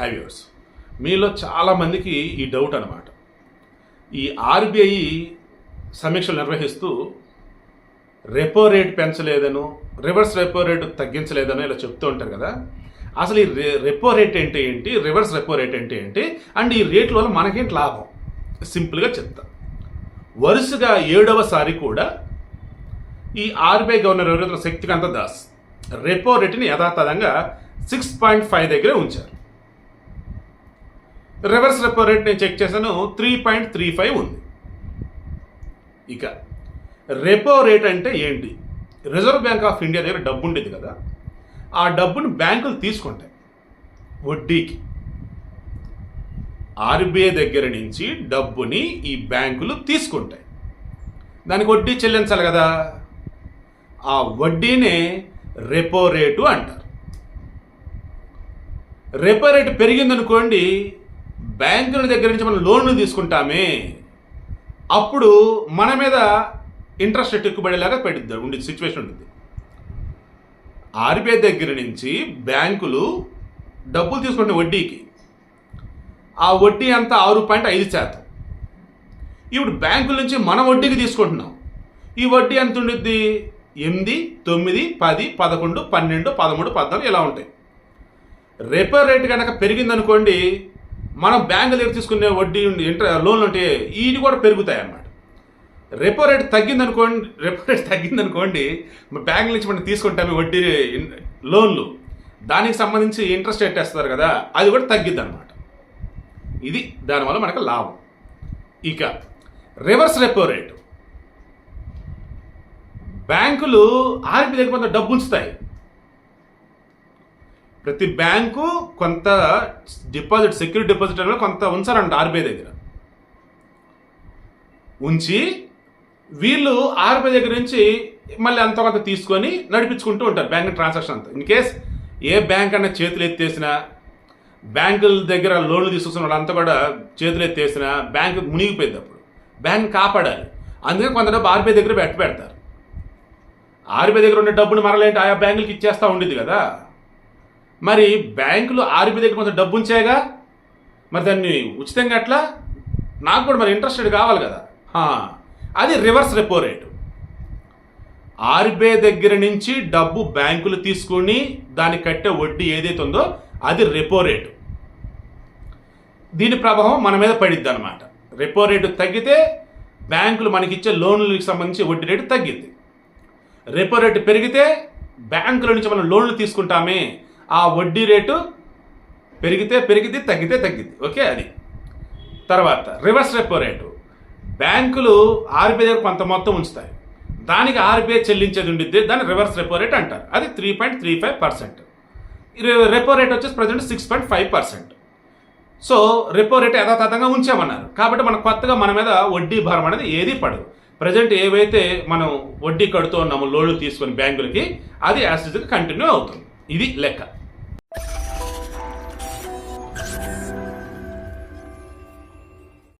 హైవ్యూర్స్ మీలో చాలామందికి ఈ డౌట్ అనమాట ఈ ఆర్బీఐ సమీక్షలు నిర్వహిస్తూ రెపో రేట్ పెంచలేదను రివర్స్ రెపో రేట్ తగ్గించలేదను ఇలా చెప్తూ ఉంటారు కదా. అసలు ఈ రెపో రేట్ ఏంటి ఏంటి? రివర్స్ రెపో రేట్ ఏంటి ఏంటి? అండ్ ఈ రేట్ల వల్ల మనకేంటి లాభం? సింపుల్గా చెప్తా. వరుసగా ఏడవసారి కూడా ఈ ఆర్బీఐ గవర్నర్ ఎవరైతే శక్తికాంత దాస్ రెపో రేటుని యథాతథంగా సిక్స్ పాయింట్ ఫైవ్ దగ్గరే ఉంచారు. రివర్స్ రెపో రేట్ నేను చెక్ చేశాను త్రీ పాయింట్ త్రీ ఫైవ్ ఉంది. ఇక రెపో రేట్ అంటే ఏంటి? రిజర్వ్ బ్యాంక్ ఆఫ్ ఇండియా దగ్గర డబ్బు ఉండేది కదా. ఆ డబ్బును బ్యాంకులు తీసుకుంటాయి వడ్డీకి ఆర్బీఐ దగ్గర నుంచి డబ్బుని ఈ బ్యాంకులు తీసుకుంటాయి. దానికి వడ్డీ చెల్లించాలి కదా. ఆ వడ్డీనే రెపో రేటు అంటారు. రెపో రేటు పెరిగిందనుకోండి బ్యాంకుల దగ్గర నుంచి మనం లోన్లు తీసుకుంటామే అప్పుడు మన మీద ఇంట్రెస్ట్ రేట్ ఎక్కుబడేలాగా పెడుద్ది ఉండే సిచ్యువేషన్ ఉంటుంది ఆర్బీఐ దగ్గర నుంచి బ్యాంకులు డబ్బులు తీసుకుంటే వడ్డీకి. ఆ వడ్డీ అంతా ఆరు పాయింట్ ఐదు శాతం. ఇప్పుడు బ్యాంకుల నుంచి మన వడ్డీకి తీసుకుంటున్నాం. ఈ వడ్డీ ఎంత ఉండిద్ది? ఎనిమిది తొమ్మిది పది పదకొండు పన్నెండు పదమూడు పద్నాలుగు ఇలా ఉంటాయి. రెపో రేట్ కనుక పెరిగిందనుకోండి మనం బ్యాంకు దగ్గర తీసుకునే వడ్డీ ఉండి ఇంటర్ లోన్లు ఉంటే ఇవి కూడా పెరుగుతాయి అన్నమాట. రెపో రేట్ తగ్గిందనుకోండి రెపో రేట్ తగ్గిందనుకోండి బ్యాంకుల నుంచి మనం తీసుకుంటాము వడ్డీ లోన్లు. దానికి సంబంధించి ఇంట్రెస్ట్ రేట్ వేస్తారు కదా అది కూడా తగ్గిద్ది అనమాట ఇది దానివల్ల మనకు లాభం. ఇక రివర్స్ రెపో రేటు బ్యాంకులు ఆర్బీ దగ్గర కొంత డబ్బు ఉంచుతాయి ప్రతి బ్యాంకు కొంత డిపాజిట్ సెక్యూరిటీ డిపాజిట్ అనేది కొంత ఉంచారంట ఆర్బీఐ దగ్గర. ఉంచి వీళ్ళు ఆర్బీఐ దగ్గర నుంచి మళ్ళీ అంత కొంత తీసుకొని నడిపించుకుంటూ ఉంటారు బ్యాంక్ ట్రాన్సాక్షన్ అంతా. ఇన్ కేస్ ఏ బ్యాంక్ అన్న చేతులు ఎత్తేసినా బ్యాంకుల దగ్గర లోన్లు తీసుకున్న వాళ్ళంతా కూడా చేతులు ఎత్తేసినా బ్యాంకు మునిగిపోయింది అప్పుడు. బ్యాంక్ కాపాడాలి. అందుకని కొంత డబ్బు ఆర్బీఐ దగ్గర పెట్టి పెడతారు. ఆర్బీఐ దగ్గర ఉన్న డబ్బును మరలేంటి ఆయా బ్యాంకులకి ఇచ్చేస్తూ ఉండేది కదా. మరి బ్యాంకులు ఆర్బీఐ దగ్గర కొంత డబ్బు ఉంచాయిగా? మరి దాన్ని ఉచితంగా ఎట్లా? నాకు కూడా మరి ఇంట్రెస్టెడ్ కావాలి కదా. అది రివర్స్ రెపో రేటు ఆర్బీఐ దగ్గర నుంచి డబ్బు బ్యాంకులు తీసుకుని దానికి కట్టే వడ్డీ ఏదైతే ఉందో అది రెపో రేటు దీని ప్రభావం మన మీద పడిద్ది అనమాట రెపో రేటు తగ్గితే బ్యాంకులు మనకిచ్చే లోన్లకు సంబంధించి వడ్డీ రేటు తగ్గింది రెపో రేటు పెరిగితే బ్యాంకుల నుంచి మనం లోన్లు తీసుకుంటామే. ఆ వడ్డీ రేటు పెరిగితే పెరిగితే తగ్గితే తగ్గింది ఓకే అది. తర్వాత రివర్స్ రెపో రేటు. బ్యాంకులు ఆర్బీఐ దగ్గర కొంత మొత్తం ఉంచుతాయి. దానికి ఆర్బీఐ చెల్లించేది ఉండిద్ది దాన్ని రివర్స్ రెపో రేట్ అంటారు. అది three point three five percent repo rate వచ్చేసి present six point five percent so repo rate యథాతథంగా ఉంచామన్నారు. కాబట్టి మనకు కొత్తగా మన మీద వడ్డీ భారం అనేది ఏది పడదు. ప్రజెంట్ ఏవైతే మనం వడ్డీ కడుతూ ఉన్నామో లోన్లు తీసుకొని బ్యాంకులకి అది యాసిడ్గా కంటిన్యూ అవుతుంది. ఇది లెక్క.